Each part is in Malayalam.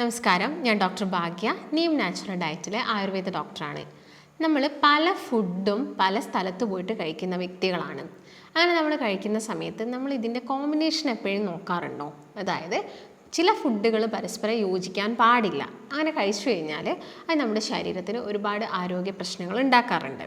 നമസ്കാരം. ഞാൻ ഡോക്ടർ ഭാഗ്യ. നീം നാച്ചുറൽ ഡയറ്റിലെ ആയുർവേദ ഡോക്ടറാണ്. നമ്മൾ പല ഫുഡും പല സ്ഥലത്ത് പോയിട്ട് കഴിക്കുന്ന വ്യക്തികളാണ്. അങ്ങനെ നമ്മൾ കഴിക്കുന്ന സമയത്ത് നമ്മൾ ഇതിന്റെ കോമ്പിനേഷൻ എപ്പോഴും നോക്കാറുണ്ടോ? അതായത് ചില ഫുഡുകൾ പരസ്പരം യോജിക്കാൻ പാടില്ല. അങ്ങനെ കഴിച്ചു കഴിഞ്ഞാൽ അത് നമ്മുടെ ശരീരത്തിന് ഒരുപാട് ആരോഗ്യ പ്രശ്നങ്ങൾ ഉണ്ടാക്കാറുണ്ട്.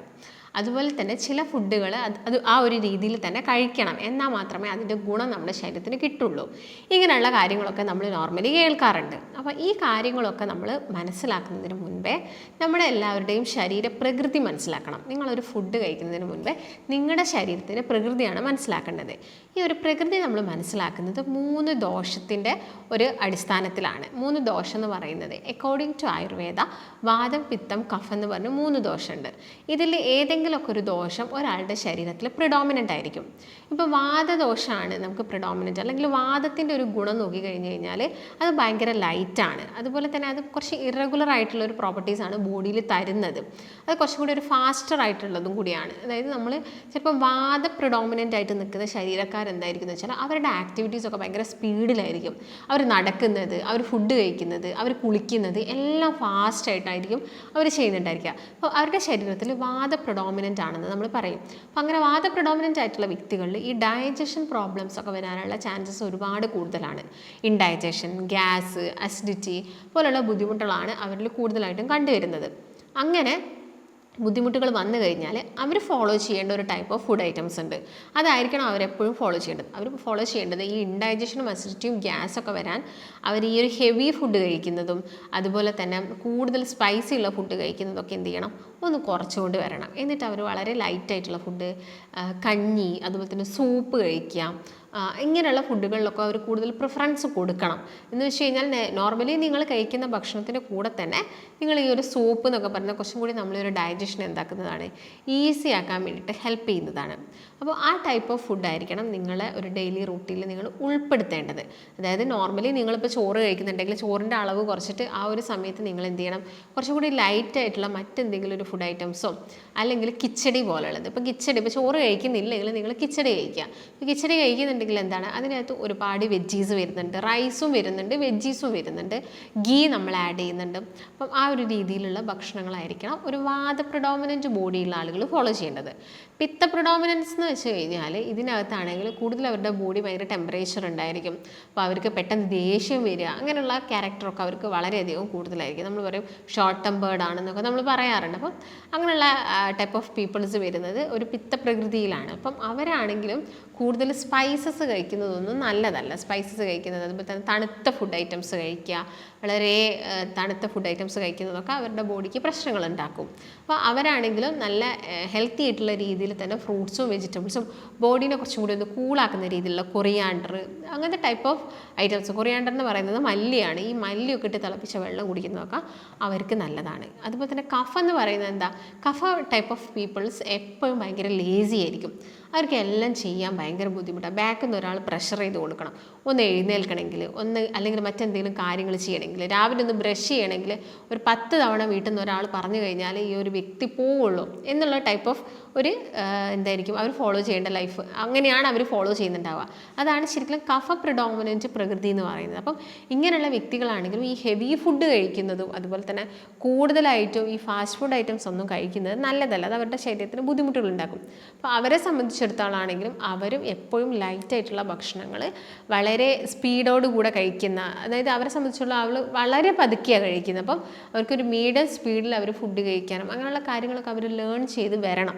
അതുപോലെ തന്നെ ചില ഫുഡുകൾ അത് ആ ഒരു രീതിയിൽ തന്നെ കഴിക്കണം. എന്നാൽ മാത്രമേ അതിന്റെ ഗുണം നമ്മുടെ ശരീരത്തിന് കിട്ടുള്ളൂ. ഇങ്ങനെയുള്ള കാര്യങ്ങളൊക്കെ നമ്മൾ നോർമലി കേൾക്കാറുണ്ട്. അപ്പോൾ ഈ കാര്യങ്ങളൊക്കെ നമ്മൾ മനസ്സിലാക്കുന്നതിന് മുൻപേ നമ്മുടെ എല്ലാവരുടെയും ശരീര പ്രകൃതി മനസ്സിലാക്കണം. നിങ്ങളൊരു ഫുഡ് കഴിക്കുന്നതിന് മുൻപേ നിങ്ങളുടെ ശരീരത്തിന്റെ പ്രകൃതിയാണ് മനസ്സിലാക്കേണ്ടത്. ഈ ഒരു പ്രകൃതി നമ്മൾ മനസ്സിലാക്കുന്നത് മൂന്ന് ദോഷത്തിന്റെ ഒരു അടിസ്ഥാനത്തിലാണ്. മൂന്ന് ദോഷം എന്ന് പറയുന്നത് അക്കോർഡിംഗ് ടു ആയുർവേദ വാദം പിത്തം കഫ് എന്ന് പറഞ്ഞ് മൂന്ന് ദോഷമുണ്ട്. ഇതിൽ ഏതെങ്കിലുമൊക്കെ ഒരു ദോഷം ഒരാളുടെ ശരീരത്തിൽ പ്രിഡോമിനന്റ് ആയിരിക്കും. ഇപ്പോൾ വാദദോഷമാണ് നമുക്ക് പ്രിഡോമിനന്റ് അല്ലെങ്കിൽ വാദത്തിന്റെ ഒരു ഗുണം നോക്കി കഴിഞ്ഞ് കഴിഞ്ഞാൽ അത് ഭയങ്കര ലൈറ്റാണ് അതുപോലെ തന്നെ അത് കുറച്ച് ഇറഗുലർ ആയിട്ടുള്ള ഒരു പ്രോപ്പർട്ടീസാണ് ബോഡിയിൽ തരുന്നത്. അത് കുറച്ചും കൂടി ഒരു ഫാസ്റ്റർ ആയിട്ടുള്ളതും കൂടിയാണ്. അതായത് നമ്മൾ ചിലപ്പോൾ വാദ പ്രിഡോമിനന്റ് ആയിട്ട് നിൽക്കുന്ന ശരീരക്കാരെന്തായിരിക്കും എന്ന് വെച്ചാൽ അവരുടെ ആക്ടിവിറ്റീസ് ഒക്കെ ഭയങ്കര സ്പീഡിലായിരിക്കും അവർ നടക്കുന്നത് അവർ ഫുഡ് കഴിക്കുന്നത് അവർ കുളിക്കുന്നത് എല്ലാം ഫാസ്റ്റായിട്ടായിരിക്കും അവർ ചെയ്യുന്നുണ്ടായിരിക്കുക. അപ്പോൾ അവരുടെ ശരീരത്തിൽ വാദ പ്രൊഡോമിനന്റ് ആണെന്ന് നമ്മൾ പറയും. അപ്പോൾ അങ്ങനെ വാദ പ്രൊഡോമിനന്റ് ആയിട്ടുള്ള വ്യക്തികളിൽ ഈ ഡയജഷൻ പ്രോബ്ലംസ് ഒക്കെ വരാനുള്ള ചാൻസസ് ഒരുപാട് കൂടുതലാണ്. ഇൻഡൈജഷൻ ഗ്യാസ് അസിഡിറ്റി പോലുള്ള ബുദ്ധിമുട്ടുകളാണ് അവരിൽ കൂടുതലായിട്ടും കണ്ടുവരുന്നത്. അങ്ങനെ ബുദ്ധിമുട്ടുകൾ വന്നു കഴിഞ്ഞാൽ അവർ ഫോളോ ചെയ്യേണ്ട ഒരു ടൈപ്പ് ഓഫ് ഫുഡ് ഐറ്റംസ് ഉണ്ട്. അതായിരിക്കണം അവരെപ്പോഴും ഫോളോ ചെയ്യേണ്ടത്. അവർ ഫോളോ ചെയ്യേണ്ടത് ഈ ഇൻഡൈജഷനും അസിഡിറ്റിയും ഗ്യാസൊക്കെ വരാൻ അവർ ഈ ഒരു ഹെവി ഫുഡ് കഴിക്കുന്നതും അതുപോലെ തന്നെ കൂടുതൽ സ്പൈസി ഉള്ള ഫുഡ് കഴിക്കുന്നതൊക്കെ എന്ത് ചെയ്യണം? ഒന്ന് കുറച്ചുകൊണ്ട് വരണം. എന്നിട്ട് അവർ വളരെ ലൈറ്റായിട്ടുള്ള ഫുഡ് കഞ്ഞി അതുപോലെ തന്നെ സൂപ്പ് കഴിക്കുക ഇങ്ങനെയുള്ള ഫുഡുകളിലൊക്കെ അവർ കൂടുതൽ പ്രിഫറൻസ് കൊടുക്കണം. എന്ന് വെച്ച് കഴിഞ്ഞാൽ നോർമലി നിങ്ങൾ കഴിക്കുന്ന ഭക്ഷണത്തിന്റെ കൂടെ തന്നെ നിങ്ങൾ ഈ ഒരു സൂപ്പ് എന്നൊക്കെ പറയുന്ന കുറച്ചും കൂടി നമ്മളൊരു ഡയജഷൻ എന്താക്കുന്നതാണ് ഈസി ആക്കാൻ വേണ്ടിയിട്ട് ഹെൽപ്പ് ചെയ്യുന്നതാണ്. അപ്പോൾ ആ ടൈപ്പ് ഓഫ് ഫുഡായിരിക്കണം നിങ്ങൾ ഒരു ഡെയിലി റൂട്ടീനിൽ നിങ്ങൾ ഉൾപ്പെടുത്തേണ്ടത്. അതായത് നോർമലി നിങ്ങളിപ്പോൾ ചോറ് കഴിക്കുന്നുണ്ടെങ്കിൽ ചോറിന്റെ അളവ് കുറച്ചിട്ട് ആ ഒരു സമയത്ത് നിങ്ങൾ എന്ത് ചെയ്യണം കുറച്ചും കൂടി ലൈറ്റ് ആയിട്ടുള്ള മറ്റെന്തെങ്കിലും ഒരു ഫുഡ് ഐറ്റംസോ അല്ലെങ്കിൽ കിച്ചടി പോലെയുള്ളത്. ഇപ്പോൾ കിച്ചടി ഇപ്പോൾ ചോറ് കഴിക്കുന്നില്ലെങ്കിൽ നിങ്ങൾ കിച്ചടി കഴിക്കുക. ഇപ്പോൾ കിച്ചടി കഴിക്കുന്നുണ്ടെങ്കിൽ എന്താണ്? അതിനകത്ത് ഒരുപാട് വെജീസ് വരുന്നുണ്ട്. റൈസും വരുന്നുണ്ട് വെജീസും വരുന്നുണ്ട്. ഗീ നമ്മൾ ആഡ് ചെയ്യുന്നുണ്ട്. അപ്പം ആ ഒരു രീതിയിലുള്ള ഭക്ഷണങ്ങളായിരിക്കണം ഒരു വാദ പ്രൊഡോമിനന്റ് ബോഡിയുള്ള ആളുകൾ ഫോളോ ചെയ്യേണ്ടത്. പിത്ത പ്രൊഡോമിനൻസ് എന്ന് വെച്ച് കഴിഞ്ഞാൽ ഇതിനകത്താണെങ്കിൽ കൂടുതൽ അവരുടെ ബോഡി ഭയങ്കര ടെമ്പറേച്ചർ ഉണ്ടായിരിക്കും. അപ്പോൾ അവർക്ക് പെട്ടെന്ന് ദേഷ്യം വരിക അങ്ങനെയുള്ള ക്യാരക്ടറൊക്കെ അവർക്ക് വളരെയധികം കൂടുതലായിരിക്കും. നമ്മൾ പറയും ഷോർട്ട് ടെമ്പേർഡ് ആണെന്നൊക്കെ നമ്മൾ പറയാറുണ്ട്. അപ്പം അങ്ങനെയുള്ള ടൈപ്പ് ഓഫ് പീപ്പിൾസ് വരുന്നത് ഒരു പിത്ത പ്രകൃതിയിലാണ് അപ്പം അവരാണെങ്കിലും കൂടുതൽ സ്പൈസസ് കഴിക്കുന്നതൊന്നും നല്ലതല്ല. സ്പൈസസ് കഴിക്കുന്നത് അതുപോലെ തന്നെ തണുത്ത ഫുഡ് ഐറ്റംസ് കഴിക്കുക വളരെ തണുത്ത ഫുഡ് ഐറ്റംസ് കഴിക്കുന്നതൊക്കെ അവരുടെ ബോഡിക്ക് പ്രശ്നങ്ങൾ ഉണ്ടാക്കും അപ്പോൾ അവരാണെങ്കിലും നല്ല ഹെൽത്തി ആയിട്ടുള്ള രീതിയിൽ തന്നെ ഫ്രൂട്ട്സും വെജിറ്റബിൾസും ബോഡീനെ കുറച്ചും കൂടി ഒന്ന് കൂളാക്കുന്ന രീതിയിലുള്ള കൊറിയാണ്ടർ അങ്ങനത്തെ ടൈപ്പ് ഓഫ് ഐറ്റംസ് കൊറിയാണ്ടർ എന്ന് പറയുന്നത് മല്ലിയാണ്. ഈ മല്ലിയൊക്കെ ഇട്ട് തിളപ്പിച്ച വെള്ളം കുടിക്കുന്നതൊക്കെ അവർക്ക് നല്ലതാണ്. അതുപോലെ തന്നെ കഫ എന്ന് പറയുന്നത് എന്താ? കഫ ടൈപ്പ് ഓഫ് പീപ്പിൾസ് എപ്പോഴും ഭയങ്കര ലേസി ആയിരിക്കും. അവർക്ക് എല്ലാം ചെയ്യാൻ ഭയങ്കര ബുദ്ധിമുട്ടാണ് ബാക്കിൽ നിന്ന് ഒരാൾ പ്രഷർ ചെയ്ത് കൊടുക്കണം. ഒന്ന് എഴുന്നേൽക്കണമെങ്കിൽ ഒന്ന് അല്ലെങ്കിൽ മറ്റെന്തെങ്കിലും കാര്യങ്ങൾ ചെയ്യണമെങ്കിൽ രാവിലെ ഒന്ന് ബ്രഷ് ചെയ്യണമെങ്കിൽ ഒരു പത്ത് തവണ വീട്ടിൽ നിന്ന് ഒരാൾ പറഞ്ഞു കഴിഞ്ഞാൽ ഈ ഒരു വ്യക്തി പോവുള്ളൂ എന്നുള്ള ടൈപ്പ് ഓഫ് ഒരു എന്തായിരിക്കും അവർ ഫോളോ ചെയ്യേണ്ട ലൈഫ് അങ്ങനെയാണ് അവർ ഫോളോ ചെയ്യുന്നുണ്ടാവുക. അതാണ് ശരിക്കും കഫ പ്രിഡോമിനന്റ് പ്രകൃതി എന്ന് പറയുന്നത്. അപ്പം ഇങ്ങനെയുള്ള വ്യക്തികളാണെങ്കിലും ഈ ഹെവി ഫുഡ് കഴിക്കുന്നതും അതുപോലെ തന്നെ കൂടുതലായിട്ടും ഈ ഫാസ്റ്റ് ഫുഡ് ഐറ്റംസ് ഒന്നും കഴിക്കുന്നത് നല്ലതല്ല. അത് അവരുടെ ശരീരത്തിന് ബുദ്ധിമുട്ടുകൾ ഉണ്ടാക്കും. അപ്പോൾ അവരെ സംബന്ധിച്ചിടത്തോളാണെങ്കിലും അവരും എപ്പോഴും ലൈറ്റായിട്ടുള്ള ഭക്ഷണങ്ങൾ വളരെ സ്പീഡോടുകൂടെ കഴിക്കുന്ന അതായത് അവരെ സംബന്ധിച്ചുള്ള അവൾ വളരെ പതുക്കിയാണ് കഴിക്കുന്നത്. അപ്പം അവർക്കൊരു മീഡിയം സ്പീഡിൽ അവർ ഫുഡ് കഴിക്കാനും അങ്ങനെയുള്ള കാര്യങ്ങളൊക്കെ അവർ ലേൺ ചെയ്ത് വരണം.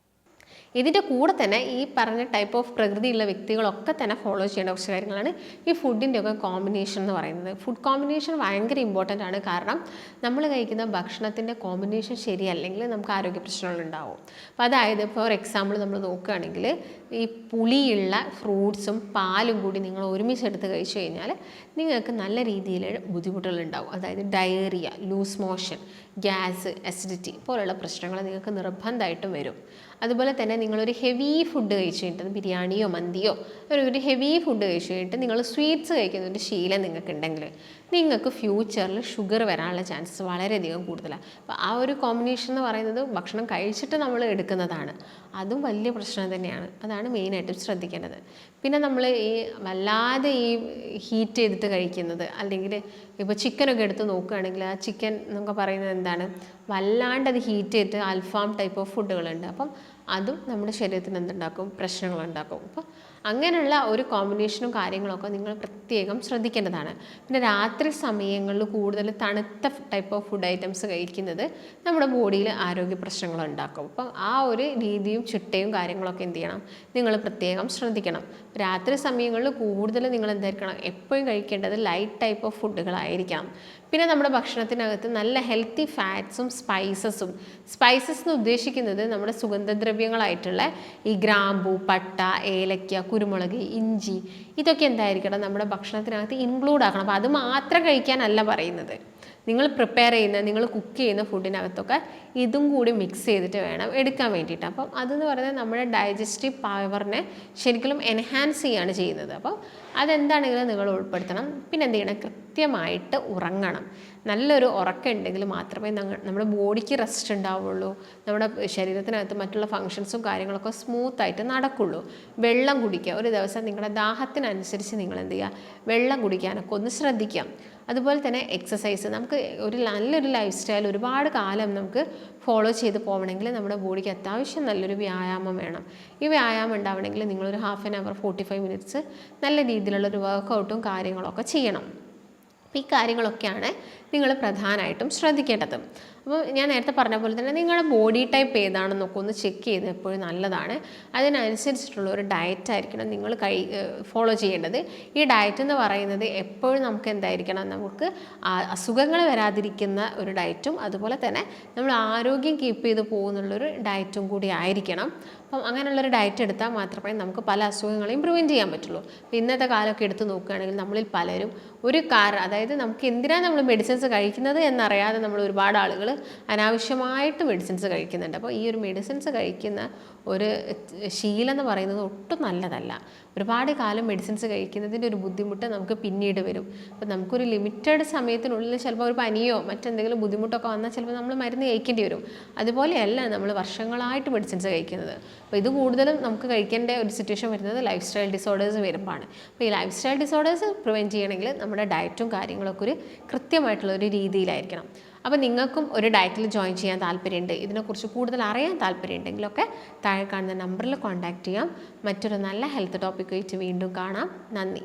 ഇതിന്റെ കൂടെ തന്നെ ഈ പറഞ്ഞ ടൈപ്പ് ഓഫ് പ്രകൃതിയുള്ള വ്യക്തികളൊക്കെ തന്നെ ഫോളോ ചെയ്യേണ്ട കുറച്ച് കാര്യങ്ങളാണ്. ഈ ഫുഡിന്റെ ഒക്കെ കോമ്പിനേഷൻ എന്ന് പറയുന്നത്. ഫുഡ് കോമ്പിനേഷൻ ഭയങ്കര ഇമ്പോർട്ടന്റ് ആണ്. കാരണം നമ്മൾ കഴിക്കുന്ന ഭക്ഷണത്തിന്റെ കോമ്പിനേഷൻ ശരിയല്ലെങ്കിൽ നമുക്ക് ആരോഗ്യ പ്രശ്നങ്ങൾ ഉണ്ടാവും. അപ്പോൾ അതായത് ഫോർ എക്സാമ്പിൾ നമ്മൾ നോക്കുകയാണെങ്കിൽ ഈ പുളിയുള്ള ഫ്രൂട്ട്സും പാലും കൂടി നിങ്ങൾ ഒരുമിച്ച് എടുത്ത് കഴിച്ചു കഴിഞ്ഞാൽ നിങ്ങൾക്ക് നല്ല രീതിയിൽ ബുദ്ധിമുട്ടുകൾ ഉണ്ടാവും. അതായത് diarrhoea loose motion gas acidity പോലുള്ള പ്രശ്നങ്ങൾ നിങ്ങൾക്ക് നിർബന്ധമായിട്ടും വരും. അതുപോലെ തന്നെ നിങ്ങളൊരു ഹെവി ഫുഡ് കഴിച്ചു കഴിഞ്ഞിട്ട് ബിരിയാണിയോ മന്തിയോ ഒരു ഒരു ഹെവി ഫുഡ് കഴിച്ചു കഴിഞ്ഞിട്ട് നിങ്ങൾ സ്വീറ്റ്സ് കഴിക്കുന്ന ഒരു ശീലം നിങ്ങൾക്ക് ഉണ്ടെങ്കിൽ നിങ്ങൾക്ക് ഫ്യൂച്ചറിൽ ഷുഗർ വരാനുള്ള ചാൻസസ് വളരെയധികം കൂടുതലാണ്. അപ്പോൾ ആ ഒരു കോമ്പിനേഷൻ എന്ന് പറയുന്നത് ഭക്ഷണം കഴിച്ചിട്ട് നമ്മൾ എടുക്കുന്നതാണ്. അതും വലിയ പ്രശ്നം തന്നെയാണ്. അതാണ് മെയിനായിട്ടും ശ്രദ്ധിക്കേണ്ടത്. പിന്നെ നമ്മൾ ഈ വല്ലാതെ ഈ ഹീറ്റ് ചെയ്തിട്ട് കഴിക്കുന്നത് അല്ലെങ്കിൽ ഇപ്പോൾ ചിക്കനൊക്കെ എടുത്ത് നോക്കുകയാണെങ്കിൽ ആ ചിക്കൻ എന്നൊക്കെ പറയുന്നത് എന്താണ്? വല്ലാണ്ട് അത് ഹീറ്റ് ചെയ്തിട്ട് അൽഫാം ടൈപ്പ് ഓഫ് ഫുഡുകളുണ്ട് അപ്പം അതും നമ്മുടെ ശരീരത്തിന് എന്തുണ്ടാക്കും? പ്രശ്നങ്ങളുണ്ടാക്കും അപ്പോൾ അങ്ങനെയുള്ള ഒരു കോമ്പിനേഷനും കാര്യങ്ങളൊക്കെ നിങ്ങൾ പ്രത്യേകം ശ്രദ്ധിക്കേണ്ടതാണ്. പിന്നെ രാത്രി സമയങ്ങളിൽ കൂടുതൽ തണുത്ത ടൈപ്പ് ഓഫ് ഫുഡ് ഐറ്റംസ് കഴിക്കുന്നത് നമ്മുടെ ബോഡിയിൽ ആരോഗ്യ പ്രശ്നങ്ങൾ ഉണ്ടാക്കും. അപ്പം ആ ഒരു രീതിയും ചിട്ടയും കാര്യങ്ങളൊക്കെ എന്ത് ചെയ്യണം? നിങ്ങൾ പ്രത്യേകം ശ്രദ്ധിക്കണം. രാത്രി സമയങ്ങളിൽ കൂടുതൽ നിങ്ങൾ എന്തായിരിക്കണം എപ്പോഴും കഴിക്കേണ്ടത് ലൈറ്റ് ടൈപ്പ് ഓഫ് ഫുഡുകളായിരിക്കണം പിന്നെ നമ്മുടെ ഭക്ഷണത്തിനകത്ത് നല്ല ഹെൽത്തി ഫാറ്റ്സും സ്പൈസസും സ്പൈസസ് എന്ന് ഉദ്ദേശിക്കുന്നത് നമ്മുടെ സുഗന്ധദ്രവ്യങ്ങളായിട്ടുള്ള ഈ ഗ്രാമ്പു പട്ട ഏലക്ക കുരുമുളക് ഇഞ്ചി ഇതൊക്കെ എന്തായിരിക്കണം? നമ്മുടെ ഭക്ഷണത്തിനകത്ത് ഇൻക്ലൂഡ് ആക്കണം. അപ്പോൾ അത് മാത്രം കഴിക്കാനല്ല പറയുന്നത്. നിങ്ങൾ പ്രിപ്പയർ ചെയ്യുന്ന നിങ്ങൾ കുക്ക് ചെയ്യുന്ന ഫുഡിനകത്തൊക്കെ ഇതും കൂടി മിക്സ് ചെയ്തിട്ട് വേണം എടുക്കാൻ വേണ്ടിയിട്ട്. അപ്പം അതെന്ന് പറയുന്നത് നമ്മുടെ ഡൈജസ്റ്റീവ് പവറിനെ ശരിക്കും എൻഹാൻസ് ചെയ്യാണ് ചെയ്യുന്നത്. അപ്പം അതെന്താണെങ്കിലും നിങ്ങൾ ഉൾപ്പെടുത്തണം. പിന്നെ എന്ത് ചെയ്യണം? കൃത്യമായിട്ട് ഉറങ്ങണം. നല്ലൊരു ഉറക്കം ഉണ്ടെങ്കിൽ മാത്രമേ നമ്മുടെ ബോഡിക്ക് റെസ്റ്റ് ഉണ്ടാവുള്ളൂ. നമ്മുടെ ശരീരത്തിനകത്ത് മറ്റുള്ള ഫങ്ഷൻസും കാര്യങ്ങളൊക്കെ സ്മൂത്തായിട്ട് നടക്കുള്ളൂ. വെള്ളം കുടിക്കുക. ഒരു ദിവസം നിങ്ങളുടെ ദാഹത്തിനനുസരിച്ച് നിങ്ങൾ എന്ത് ചെയ്യുക? വെള്ളം കുടിക്കാനൊക്കെ ഒന്ന് ശ്രദ്ധിക്കാം അതുപോലെ തന്നെ എക്സസൈസ് നമുക്ക് ഒരു നല്ലൊരു ലൈഫ് സ്റ്റൈൽ ഒരുപാട് കാലം നമുക്ക് ഫോളോ ചെയ്ത് പോകണമെങ്കിൽ നമ്മുടെ ബോഡിക്ക് അത്യാവശ്യം നല്ലൊരു വ്യായാമം വേണം. ഈ വ്യായാമം ഉണ്ടാവണമെങ്കിൽ നിങ്ങളൊരു half an hour forty five minutes നല്ല രീതിയിലുള്ളൊരു വർക്കൗട്ടും കാര്യങ്ങളൊക്കെ ചെയ്യണം. അപ്പോൾ ഈ കാര്യങ്ങളൊക്കെയാണ് നിങ്ങൾ പ്രധാനമായിട്ടും ശ്രദ്ധിക്കേണ്ടത്. അപ്പോൾ ഞാൻ നേരത്തെ പറഞ്ഞ പോലെ തന്നെ നിങ്ങളുടെ ബോഡി ടൈപ്പ് ഏതാണെന്നൊക്കെ ഒന്ന് ചെക്ക് ചെയ്ത് എപ്പോഴും നല്ലതാണ്. അതിനനുസരിച്ചിട്ടുള്ള ഒരു ഡയറ്റ് ആയിരിക്കണം നിങ്ങൾ കഴി ഫോളോ ചെയ്യേണ്ടത്. ഈ ഡയറ്റ് എന്ന് പറയുന്നത് എപ്പോഴും നമുക്ക് എന്തായിരിക്കണം? നമുക്ക് അസുഖങ്ങൾ വരാതിരിക്കുന്ന ഒരു ഡയറ്റും അതുപോലെ തന്നെ നമ്മൾ ആരോഗ്യം കീപ്പ് ചെയ്ത് പോകുന്നുള്ളൊരു ഡയറ്റും കൂടി ആയിരിക്കണം. അപ്പം അങ്ങനെയുള്ളൊരു ഡയറ്റ് എടുത്താൽ മാത്രമേ നമുക്ക് പല അസുഖങ്ങളെയും പ്രിവെന്റ് ചെയ്യാൻ പറ്റുള്ളൂ. ഇന്നത്തെ കാലമൊക്കെ എടുത്ത് നോക്കുകയാണെങ്കിൽ നമ്മളിൽ പലരും ഒരു കാരണം അതായത് നമുക്ക് എന്തിനാണ് നമ്മൾ മെഡിസിൻസ് കഴിക്കുന്നത് എന്നറിയാതെ നമ്മൾ ഒരുപാട് ആളുകൾ അനാവശ്യമായിട്ട് മെഡിസിൻസ് കഴിക്കുന്നുണ്ട്. അപ്പോൾ ഈ ഒരു മെഡിസിൻസ് കഴിക്കുന്ന ഒരു ശീലം എന്ന് പറയുന്നത് ഒട്ടും നല്ലതല്ല. ഒരുപാട് കാലം മെഡിസിൻസ് കഴിക്കുന്നതിന്റെ ഒരു ബുദ്ധിമുട്ട് നമുക്ക് പിന്നീട് വരും. അപ്പോൾ നമുക്കൊരു ലിമിറ്റഡ് സമയത്തിനുള്ളിൽ ചിലപ്പോൾ ഒരു പനിയോ മറ്റെന്തെങ്കിലും ബുദ്ധിമുട്ടൊക്കെ വന്നാൽ ചിലപ്പോൾ നമ്മൾ മരുന്ന് കഴിക്കേണ്ടി വരും. അതുപോലെയല്ല നമ്മൾ വർഷങ്ങളായിട്ട് മെഡിസിൻസ് കഴിക്കുന്നത്. അപ്പോൾ ഇത് കൂടുതലും നമുക്ക് കഴിക്കേണ്ട ഒരു സിറ്റുവേഷൻ വരുന്നത് ലൈഫ് സ്റ്റൈൽ ഡിസോർഡേഴ്സ് വരുമ്പോഴാണ്. അപ്പോൾ ഈ ലൈഫ് സ്റ്റൈൽ ഡിസോർഡേഴ്സ് പ്രിവെന്റ് ചെയ്യണമെങ്കിൽ നമ്മുടെ ഡയറ്റും കാര്യങ്ങളൊക്കെ ഒരു കൃത്യമായിട്ടുള്ള ഒരു രീതിയിലായിരിക്കണം. അപ്പോൾ നിങ്ങൾക്കും ഒരു ഡയറ്റിൽ ജോയിൻ ചെയ്യാൻ താല്പര്യമുണ്ട്. ഇതിനെക്കുറിച്ച് കൂടുതൽ അറിയാൻ താല്പര്യമുണ്ടെങ്കിലൊക്കെ താഴെ കാണുന്ന നമ്പറിൽ കോൺടാക്റ്റ് ചെയ്യാം. മറ്റൊരു നല്ല ഹെൽത്ത് ടോപ്പിക്കുമായിട്ട് വീണ്ടും കാണാം. നന്ദി.